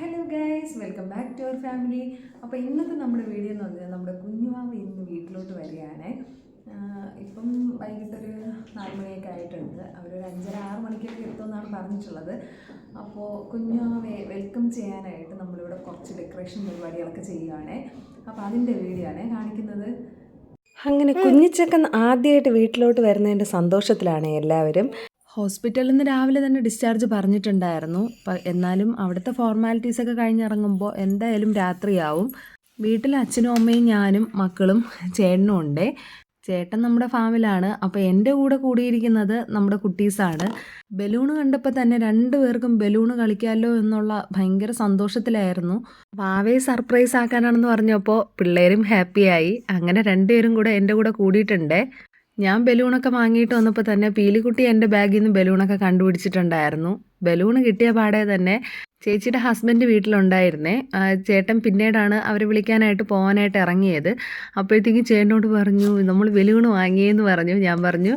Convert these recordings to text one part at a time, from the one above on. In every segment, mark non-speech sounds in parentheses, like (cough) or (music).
Hello guys welcome back to our family അപ്പോൾ ഇന്നത്തെ നമ്മുടെ വീഡിയോ എന്ന് പറഞ്ഞാൽ നമ്മുടെ കുഞ്ഞുമാവ് ഇന്ന് വീട്ടിലോട്ട് വരികയാണ്. ഇപ്പം വൈകിട്ടൊരു നാല് മണിയൊക്കെ ആയിട്ടുണ്ട്. അവരൊരു അഞ്ചര ആറ് മണിക്കൊക്കെ എത്തുമെന്നാണ് പറഞ്ഞിട്ടുള്ളത്. അപ്പോൾ കുഞ്ഞുമാവെ വെൽക്കം ചെയ്യാനായിട്ട് നമ്മളിവിടെ കുറച്ച് ഡെക്കറേഷൻ പരിപാടികളൊക്കെ ചെയ്യുകയാണ് അപ്പോൾ അതിന്റെ വീഡിയോ ആണ് കാണിക്കുന്നത്. അങ്ങനെ കുഞ്ഞിച്ചക്കൻ ആദ്യമായിട്ട് വീട്ടിലോട്ട് വരുന്നതിന്റെ സന്തോഷത്തിലാണ് എല്ലാവരും. ഹോസ്പിറ്റലിൽ നിന്ന് രാവിലെ തന്നെ ഡിസ്ചാർജ് പറഞ്ഞിട്ടുണ്ടായിരുന്നു. എന്നാലും അവിടുത്തെ ഫോർമാലിറ്റീസൊക്കെ കഴിഞ്ഞിറങ്ങുമ്പോൾ എന്തായാലും രാത്രിയാവും. വീട്ടിൽ അച്ഛനും അമ്മയും ഞാനും മക്കളും ചേട്ടനും ഉണ്ട്. ചേട്ടൻ നമ്മുടെ ഫാമിലാണ് അപ്പോൾ എന്റെ കൂടെ കൂടിയിരിക്കുന്നത് നമ്മുടെ കുട്ടീസാണ്. ബലൂണ് കണ്ടപ്പോൾ തന്നെ രണ്ടു പേർക്കും ബലൂണ് കളിക്കാമല്ലോ എന്നുള്ള ഭയങ്കര സന്തോഷത്തിലായിരുന്നു. വാവയെ സർപ്രൈസ് ആക്കാനാണെന്ന് പറഞ്ഞപ്പോൾ പിള്ളേരും ഹാപ്പിയായി അങ്ങനെ രണ്ടുപേരും കൂടെ എന്റെ കൂടെ കൂടിയിട്ടുണ്ട്. ഞാൻ ബലൂണൊക്കെ വാങ്ങിയിട്ട് വന്നപ്പോൾ തന്നെ പീലിക്കുട്ടി എന്റെ ബാഗിൽ നിന്ന് ബലൂണൊക്കെ കണ്ടുപിടിച്ചിട്ടുണ്ടായിരുന്നു. ബലൂൺ കിട്ടിയ പാടെ തന്നെ ചേച്ചിയുടെ ഹസ്ബൻഡ് വീട്ടിലുണ്ടായിരുന്നേ. ചേട്ടൻ പിന്നീടാണ് അവരെ വിളിക്കാനായിട്ട് പോകാനായിട്ട് ഇറങ്ങിയത്. അപ്പോഴത്തേക്കും ചേട്ടനോട് പറഞ്ഞു നമ്മൾ ബലൂൺ വാങ്ങിയെന്ന് പറഞ്ഞു. ഞാൻ പറഞ്ഞു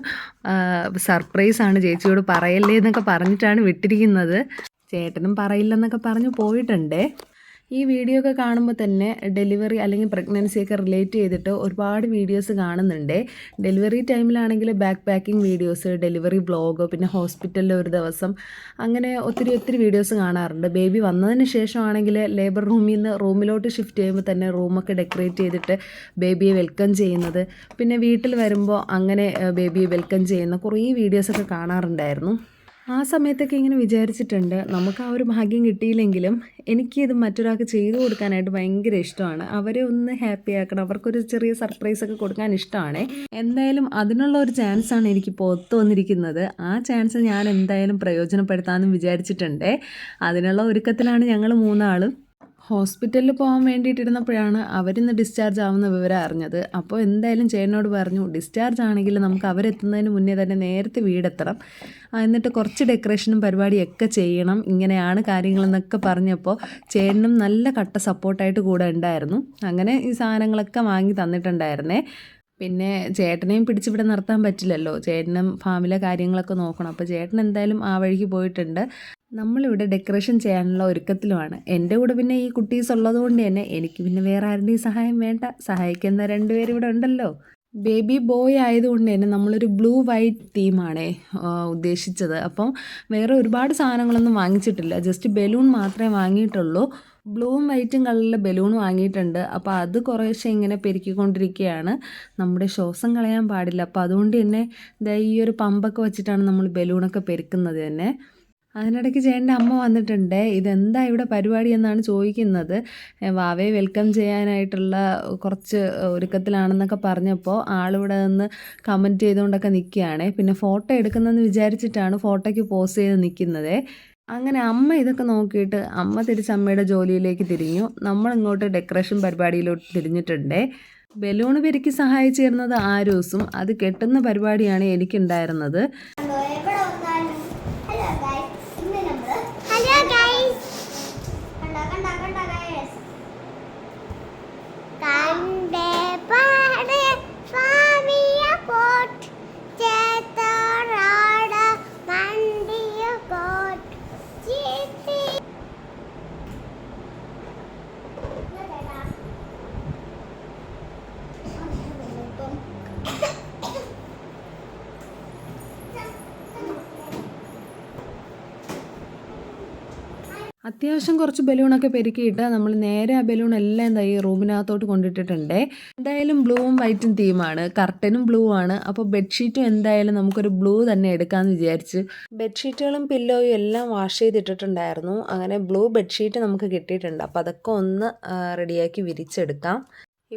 സർപ്രൈസാണ് ചേച്ചിയോട് പറയല്ലേ എന്നൊക്കെ പറഞ്ഞിട്ടാണ് വിട്ടിരിക്കുന്നത്. ചേട്ടനും പറയില്ലെന്നൊക്കെ പറഞ്ഞു പോയിട്ടുണ്ടേ. ഈ വീഡിയോ ഒക്കെ കാണുമ്പോൾ തന്നെ ഡെലിവറി അല്ലെങ്കിൽ പ്രഗ്നൻസി ഒക്കെ റിലേറ്റ് ചെയ്തിട്ട് ഒരുപാട് വീഡിയോസ് കാണുന്നുണ്ട്. Delivery ടൈമിലാണെങ്കിൽ back packing videos delivery blog പിന്നെ ഹോസ്പിറ്റലിൽ ഒരു ദിവസം അങ്ങനെ ഒത്തിരി ഒത്തിരി വീഡിയോസ് കാണാറുണ്ട്. ബേബി വന്നതിന് ശേഷമാണെങ്കിൽ ലേബർ റൂമിൽ നിന്ന് റൂമിലോട്ട് ഷിഫ്റ്റ് ചെയ്യുമ്പോൾ തന്നെ റൂമൊക്കെ ഡെക്കറേറ്റ് ചെയ്തിട്ട് ബേബിയെ വെൽക്കം ചെയ്യുന്നത്. പിന്നെ വീട്ടിൽ വരുമ്പോൾ അങ്ങനെ ബേബിയെ വെൽക്കം ചെയ്യുന്ന കുറേ വീഡിയോസൊക്കെ കാണാറുണ്ടായിരുന്നു. ആ സമയത്തൊക്കെ ഇങ്ങനെ വിചാരിച്ചിട്ടുണ്ട്. നമുക്ക് ആ ഒരു ഭാഗ്യം കിട്ടിയില്ലെങ്കിലും എനിക്കിത് മറ്റൊരാൾക്ക് ചെയ്തു കൊടുക്കാനായിട്ട് ഭയങ്കര ഇഷ്ടമാണ്. അവരെ ഒന്ന് ഹാപ്പി ആക്കണം. അവർക്കൊരു ചെറിയ സർപ്രൈസ് ഒക്കെ കൊടുക്കാൻ ഇഷ്ടമാണ്. എന്തായാലും അതിനുള്ള ഒരു ചാൻസാണ് എനിക്കിപ്പോൾ ഒത്തു വന്നിരിക്കുന്നത്. ആ ചാൻസ് ഞാൻ എന്തായാലും പ്രയോജനപ്പെടുത്താമെന്ന് വിചാരിച്ചിട്ടുണ്ട്. അതിനുള്ള ഒരുക്കത്തിലാണ് ഞങ്ങൾ മൂന്നാളും. ഹോസ്പിറ്റലിൽ പോകാൻ വേണ്ടിയിട്ടിരുന്നപ്പോഴാണ് അവരിന്ന് ഡിസ്ചാർജ് ആവുന്ന വിവരം അറിഞ്ഞത്. അപ്പോൾ എന്തായാലും ചേട്ടനോട് പറഞ്ഞു ഡിസ്ചാർജ് ആണെങ്കിൽ നമുക്ക് അവരെത്തുന്നതിന് മുന്നേ തന്നെ നേരത്തെ വീടെത്തണം. എന്നിട്ട് കുറച്ച് ഡെക്കറേഷനും പരിപാടിയൊക്കെ ചെയ്യണം. ഇങ്ങനെയാണ് കാര്യങ്ങളെന്നൊക്കെ പറഞ്ഞപ്പോൾ ചേട്ടനും നല്ല കട്ട സപ്പോർട്ടായിട്ട് കൂടെ ഉണ്ടായിരുന്നു. അങ്ങനെ ഈ സാധനങ്ങളൊക്കെ വാങ്ങി തന്നിട്ടുണ്ടായിരുന്നേ. പിന്നെ ചേട്ടനെയും പിടിച്ചിവിടെ നിർത്താൻ പറ്റില്ലല്ലോ. ചേട്ടനും ഫാമിലെ കാര്യങ്ങളൊക്കെ നോക്കണം. അപ്പോൾ ചേട്ടൻ എന്തായാലും ആ വഴിക്ക് പോയിട്ടുണ്ട്. നമ്മളിവിടെ ഡെക്കറേഷൻ ചെയ്യാനുള്ള ഒരുക്കത്തിലുമാണ്. എന്റെ കൂടെ പിന്നെ ഈ കുട്ടീസ് ഉള്ളതുകൊണ്ട് തന്നെ എനിക്ക് പിന്നെ വേറെ ആരുടെയും സഹായം വേണ്ട. സഹായിക്കുന്ന രണ്ടുപേരും ഇവിടെ ഉണ്ടല്ലോ. ബേബി ബോയ് ആയതുകൊണ്ട് തന്നെ നമ്മളൊരു ബ്ലൂ വൈറ്റ് തീമാണ് ഉദ്ദേശിച്ചത്. അപ്പം വേറെ ഒരുപാട് സാധനങ്ങളൊന്നും വാങ്ങിച്ചിട്ടില്ല. ജസ്റ്റ് ബലൂൺ മാത്രമേ വാങ്ങിയിട്ടുള്ളൂ. ബ്ലൂവും വൈറ്റും കളറിലെ ബലൂൺ വാങ്ങിയിട്ടുണ്ട്. അപ്പോൾ അത് കുറേശ്ശെ ഇങ്ങനെ പെരുക്കിക്കൊണ്ടിരിക്കുകയാണ്. നമ്മുടെ ശ്വാസം കളയാൻ പാടില്ല. അപ്പോൾ അതുകൊണ്ട് തന്നെ ഈ ഒരു പമ്പൊക്കെ വെച്ചിട്ടാണ് നമ്മൾ ബലൂണൊക്കെ പെരുക്കുന്നത് തന്നെ. അതിനിടയ്ക്ക് ചേട്ടന്റെ അമ്മ വന്നിട്ടുണ്ട്. ഇതെന്താ ഇവിടെ പരിപാടി എന്നാണ് ചോദിക്കുന്നത്. വാവയെ വെൽക്കം ചെയ്യാനായിട്ടുള്ള കുറച്ച് ഒരുക്കത്തിലാണെന്നൊക്കെ പറഞ്ഞപ്പോൾ ആളിവിടെ നിന്ന് കമന്റ് ചെയ്തുകൊണ്ടൊക്കെ നിൽക്കുകയാണ്. പിന്നെ ഫോട്ടോ എടുക്കുന്നതെന്ന് വിചാരിച്ചിട്ടാണ് ഫോട്ടോയ്ക്ക് പോസ്റ്റ് ചെയ്ത് നിൽക്കുന്നത്. അങ്ങനെ അമ്മ ഇതൊക്കെ നോക്കിയിട്ട് അമ്മ തിരിച്ച് അമ്മയുടെ ജോലിയിലേക്ക് തിരിഞ്ഞു. നമ്മളിങ്ങോട്ട് ഡെക്കറേഷൻ പരിപാടിയിലോട്ട് തിരിഞ്ഞിട്ടുണ്ട്. ബലൂൺ പെരുക്കി സഹായിച്ചു തരുന്നത് ആരോസും അത് കെട്ടുന്ന പരിപാടിയാണ് എനിക്കുണ്ടായിരുന്നത് ഹലോ എവിടെ വന്നാലും ഹലോ ഗൈസ് ഇന്ന് നമ്മൾ ഹലോ ഗൈസ് കണ്ട കണ്ട കണ്ട ഗൈസ് കണ്ടേ പാട് സ്വാമിയ കോട്ട് ചേത്തോറാട മണ്ടിയ കോട്ട് ചീത്തി അത്യാവശ്യം കുറച്ച് ബലൂണൊക്കെ പെരുക്കിയിട്ട് നമ്മൾ നേരെ ആ ബലൂൺ എല്ലാം എന്താ ഈ റൂമിനകത്തോട്ട് കൊണ്ടിട്ടിട്ടുണ്ട്. എന്തായാലും ബ്ലൂവും വൈറ്റും തീമാണ്. കർട്ടനും ബ്ലൂ ആണ്. അപ്പോൾ ബെഡ്ഷീറ്റും എന്തായാലും നമുക്കൊരു ബ്ലൂ തന്നെ എടുക്കാമെന്ന് വിചാരിച്ച് ബെഡ്ഷീറ്റുകളും പില്ലോയും എല്ലാം വാഷ് ചെയ്തിട്ടിട്ടുണ്ടായിരുന്നു. അങ്ങനെ ബ്ലൂ ബെഡ്ഷീറ്റ് നമുക്ക് കിട്ടിയിട്ടുണ്ട്. അപ്പോൾ അതൊക്കെ ഒന്ന് റെഡിയാക്കി വിരിച്ചെടുക്കാം.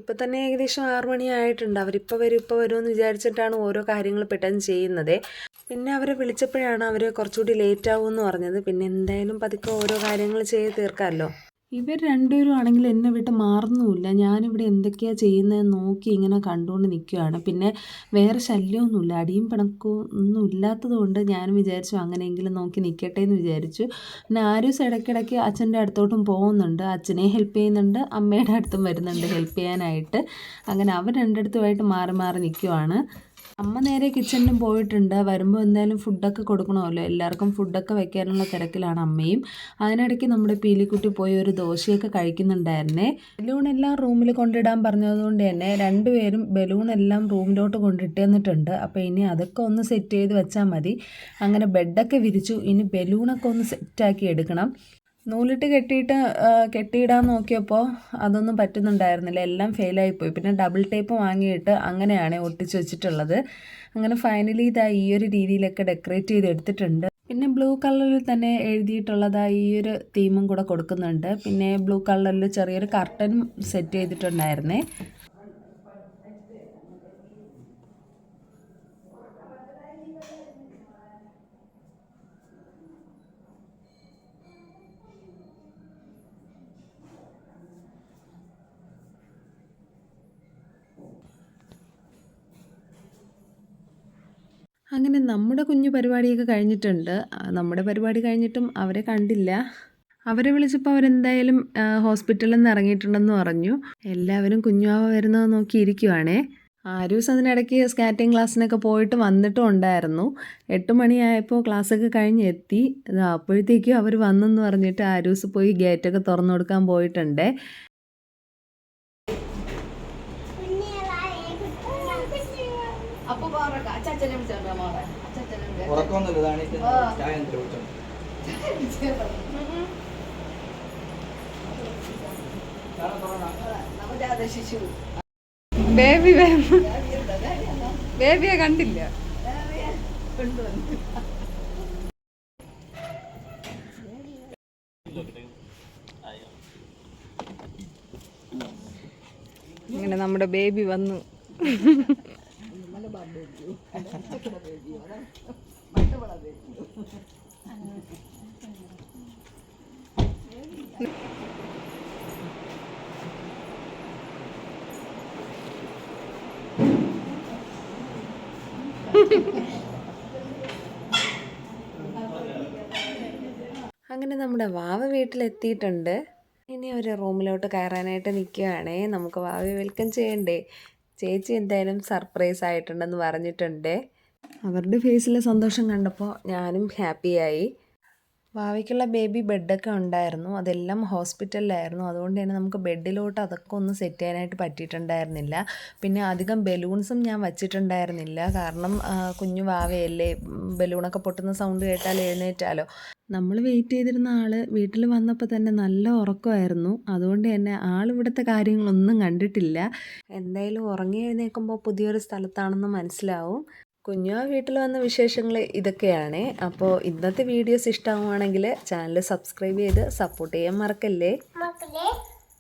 ഇപ്പം തന്നെ ഏകദേശം ആറു മണിയായിട്ടുണ്ട്. അവരിപ്പോൾ വരും ഇപ്പോൾ വരുമെന്ന് വിചാരിച്ചിട്ടാണ് ഓരോ കാര്യങ്ങൾ പെട്ടെന്ന് ചെയ്യുന്നത്. പിന്നെ അവരെ വിളിച്ചപ്പോഴാണ് അവർ കുറച്ചുകൂടി ലേറ്റ് എന്ന് പറഞ്ഞത്. പിന്നെ എന്തായാലും പതുക്കെ ഓരോ കാര്യങ്ങൾ ചെയ്ത് തീർക്കാമല്ലോ. ഇവർ രണ്ടുപേരും ആണെങ്കിൽ എന്നെ വിട്ട് മാറുന്നുമില്ല. ഞാനിവിടെ എന്തൊക്കെയാണ് ചെയ്യുന്നതെന്ന് നോക്കി ഇങ്ങനെ കണ്ടുകൊണ്ട് നിൽക്കുകയാണ് പിന്നെ വേറെ ശല്യമൊന്നുമില്ല. അടിയും പിണക്കവും ഒന്നും ഇല്ലാത്തത് കൊണ്ട് ഞാനും വിചാരിച്ചു അങ്ങനെയെങ്കിലും നോക്കി നിൽക്കട്ടെ എന്ന് വിചാരിച്ചു. പിന്നെ ആരൂസ് ഇടയ്ക്കിടയ്ക്ക് അച്ഛന്റെ അടുത്തോട്ടും പോകുന്നുണ്ട്. അച്ഛനെ ഹെൽപ്പ് ചെയ്യുന്നുണ്ട്. അമ്മയുടെ അടുത്തും വരുന്നുണ്ട് ഹെൽപ്പ് ചെയ്യാനായിട്ട്. അങ്ങനെ അവർ രണ്ടിടത്തുമായിട്ട് മാറി മാറി നിൽക്കുവാണ് അമ്മ നേരെ കിച്ചണിലും പോയിട്ടുണ്ട്. വരുമ്പോൾ എന്തായാലും ഫുഡൊക്കെ കൊടുക്കണമല്ലോ. എല്ലാവർക്കും ഫുഡൊക്കെ വെക്കാനുള്ള തിരക്കിലാണ് അമ്മയും. അതിനിടയ്ക്ക് നമ്മുടെ പീലിക്കുട്ടി പോയി ഒരു ദോശയൊക്കെ കഴിക്കുന്നുണ്ടായിരുന്നേ. ബലൂൺ എല്ലാം റൂമിൽ കൊണ്ടിടാൻ പറഞ്ഞതുകൊണ്ട് തന്നെ രണ്ടുപേരും ബലൂൺ എല്ലാം റൂമിലോട്ട് കൊണ്ടിട്ട് തന്നിട്ടുണ്ട് അപ്പോൾ ഇനി അതൊക്കെ ഒന്ന് സെറ്റ് ചെയ്ത് വെച്ചാൽ മതി. അങ്ങനെ ബെഡൊക്കെ വിരിച്ചു. ഇനി ബലൂണൊക്കെ ഒന്ന് സെറ്റാക്കി എടുക്കണം. നൂലിട്ട് കെട്ടിയിട്ട് കെട്ടിയിടാൻ നോക്കിയപ്പോൾ അതൊന്നും പറ്റുന്നുണ്ടായിരുന്നില്ല. എല്ലാം ഫെയിലായിപ്പോയി പിന്നെ ഡബിൾ ടേപ്പ് വാങ്ങിയിട്ട് അങ്ങനെയാണ് ഒട്ടിച്ച് വെച്ചിട്ടുള്ളത്. അങ്ങനെ ഫൈനലി ഇതാ ഈ ഒരു രീതിയിലൊക്കെ ഡെക്കറേറ്റ് ചെയ്ത് എടുത്തിട്ടുണ്ട്. പിന്നെ ബ്ലൂ കളറിൽ തന്നെ എഴുതിയിട്ടുള്ളതാ ഈ ഒരു തീമും കൂടെ കൊടുക്കുന്നുണ്ട്. പിന്നെ ബ്ലൂ കളറിൽ ചെറിയൊരു കർട്ടൻ സെറ്റ് ചെയ്തിട്ടുണ്ടായിരുന്നേ. അങ്ങനെ നമ്മുടെ കുഞ്ഞു പരിപാടിയൊക്കെ കഴിഞ്ഞിട്ടുണ്ട്. നമ്മുടെ പരിപാടി കഴിഞ്ഞിട്ടും അവരെ കണ്ടില്ല. അവരെ വിളിച്ചപ്പോൾ അവരെന്തായാലും ഹോസ്പിറ്റലിൽ നിന്ന് ഇറങ്ങിയിട്ടുണ്ടെന്ന് പറഞ്ഞു. എല്ലാവരും കുഞ്ഞുവാവ വരുന്നത് നോക്കി ഇരിക്കുവാണേ. ആരൂസ് അതിനിടയ്ക്ക് സ്കാറ്റിംഗ് ക്ലാസ്സിനൊക്കെ പോയിട്ട് വന്നിട്ടും ഉണ്ടായിരുന്നു. എട്ട് മണിയായപ്പോൾ ക്ലാസ്സൊക്കെ കഴിഞ്ഞ് എത്തി. അപ്പോഴത്തേക്കും അവർ വന്നെന്ന് പറഞ്ഞിട്ട് ആരൂസ് പോയി ഗേറ്റൊക്കെ തുറന്നു കൊടുക്കാൻ പോയിട്ടുണ്ടേ. ഉറക്കമൊന്നുമില്ല ഇതാണ് ഈ ചായ നവജാത ശിശു ബേബി (laughs) ബേബിയെ കണ്ടില്ല. ഇങ്ങനെ നമ്മുടെ ബേബി വന്നു. അങ്ങനെ നമ്മുടെ വാവ വീട്ടിലെത്തിയിട്ടുണ്ട്. ഇനി ഒരു റൂമിലോട്ട് കയറാനായിട്ട് നിൽക്കുകയാണേ നമുക്ക് വാവയെ വെൽക്കം ചെയ്യണ്ടേ? ചേച്ചി എന്തായാലും സർപ്രൈസ് ആയിട്ടുണ്ടെന്ന് പറഞ്ഞിട്ടുണ്ട്. അവരുടെ ഫേസിലെ സന്തോഷം കണ്ടപ്പോൾ ഞാനും ഹാപ്പിയായി വാവയ്ക്കുള്ള ബേബി ബെഡൊക്കെ ഉണ്ടായിരുന്നു. അതെല്ലാം ഹോസ്പിറ്റലിലായിരുന്നു. അതുകൊണ്ട് തന്നെ നമുക്ക് ബെഡിലോട്ട് അതൊക്കെ ഒന്ന് സെറ്റ് ചെയ്യാനായിട്ട് പറ്റിയിട്ടുണ്ടായിരുന്നില്ല. പിന്നെ അധികം ബലൂൺസും ഞാൻ വച്ചിട്ടുണ്ടായിരുന്നില്ല. കാരണം കുഞ്ഞു വാവയല്ലേ ബലൂണൊക്കെ പൊട്ടുന്ന സൗണ്ട് കേട്ടാൽ എഴുന്നേറ്റാലോ? നമ്മൾ വെയിറ്റ് ചെയ്തിരുന്ന ആൾ വീട്ടിൽ വന്നപ്പോൾ തന്നെ നല്ല ഉറക്കമായിരുന്നു. അതുകൊണ്ട് തന്നെ ആൾ ഇവിടുത്തെ കാര്യങ്ങളൊന്നും കണ്ടിട്ടില്ല. എന്തായാലും ഉറങ്ങി എഴുന്നേൽക്കുമ്പോൾ പുതിയൊരു സ്ഥലത്താണെന്ന് മനസ്സിലാവും. കുഞ്ഞു വീട്ടിൽ വന്ന വിശേഷങ്ങൾ ഇതൊക്കെയാണ്. അപ്പോൾ ഇന്നത്തെ വീഡിയോസ് ഇഷ്ടമാവുകയാണെങ്കിൽ ചാനൽ സബ്സ്ക്രൈബ് ചെയ്ത് സപ്പോർട്ട് ചെയ്യാൻ മറക്കല്ലേ?